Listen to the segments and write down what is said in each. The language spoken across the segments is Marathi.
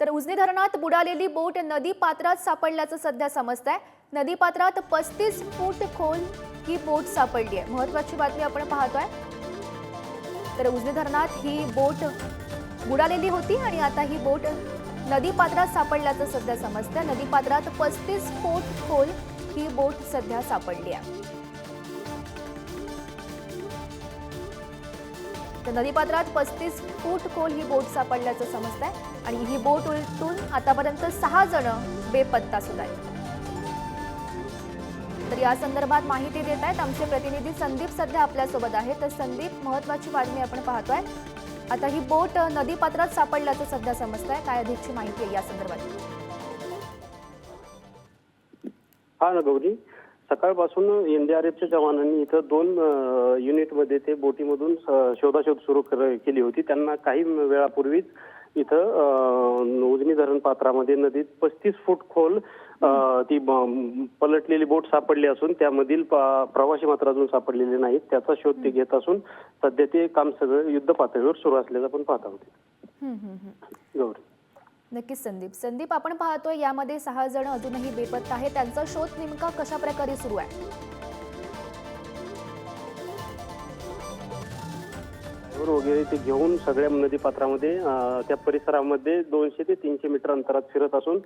तर उजनी धरणात बुडालेली बोट नदी पात्रात सापडल्याचं सध्या समजत आहे नदी पात्रात पस्तीस फूट खोल ही बोट सापडली आहे महत्वाची बातमी आपण पाहतोय. तर उजनी धरणात ही बोट बुडालेली होती आणि आता ही बोट नदी पात्रात सापडल्याचं सध्या समजतं नदी पात्रात पस्तीस फूट खोल ही बोट सध्या सापडली आहे तर नदीपात्रात पस्तीस फूट खोल ही बोट सापडल्याचं समजत आहे आणि ही बोट उलटून आतापर्यंत सहा जण बेपत्ता सुद्धा आहेत. तर या संदर्भात माहिती देत आहेत आमचे प्रतिनिधी संदीप सध्या आपल्यासोबत आहे तर संदीप महत्वाची बातमी आपण पाहतोय. आता ही बोट नदीपात्रात सापडल्याचं सध्या समजत आहे काय अधिकची माहिती आहे या संदर्भात? हा ना गौरी. सकाळपासून एनडीआरएफच्या जवानांनी इथं दोन युनिटमध्ये ते बोटीमधून शोधाशोध सुरू केली होती. त्यांना काही वेळापूर्वीच इथं उजनी धरण पात्रामध्ये नदीत पस्तीस फूट खोल ती पलटलेली बोट सापडली असून त्यामधील प्रवासी मात्र अजून सापडलेले नाहीत. त्याचा शोध ते घेत असून सध्या ते काम सगळं युद्ध पातळीवर सुरू असल्याचं पण पाहत हम्म. गौरी. नक्कीच संदीप. संदीप आपण पाहतोय यामध्ये सहा जण अजूनही बेपत्ता आहे त्यांचा शोध नेमका कशा प्रकारे सुरू आहे? वगैरे ते घेऊन सगळ्या नदी पात्रामध्ये अं, त्या परिसरामध्ये दोनशे ते तीनशे मीटर अंतरात फिरत असून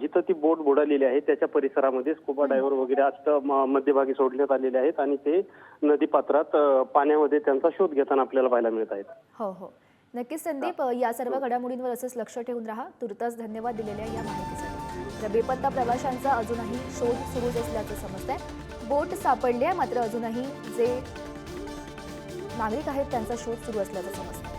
जिथं ती बोट बुडालेली आहे त्याच्या परिसरामध्ये स्कुबा डायव्हर वगैरे आज मध्यभागी सोडण्यात आलेले आहेत आणि ते नदी पात्रात अं, पाण्यामध्ये त्यांचा शोध घेताना आपल्याला पाहायला मिळत आहेत. हो हो. नक्कीच संदीप या सर्व घडामोडींवर असंच लक्ष ठेवून राहा. तुर्तास धन्यवाद दिलेल्या या माहितीसाठी. तर बेपत्ता प्रवाशांचा अजूनही शोध सुरूच असल्याचं समजतंय. बोट सापडली आहे मात्र अजूनही जे नागरिक आहेत त्यांचा शोध सुरू असल्याचं समजतंय.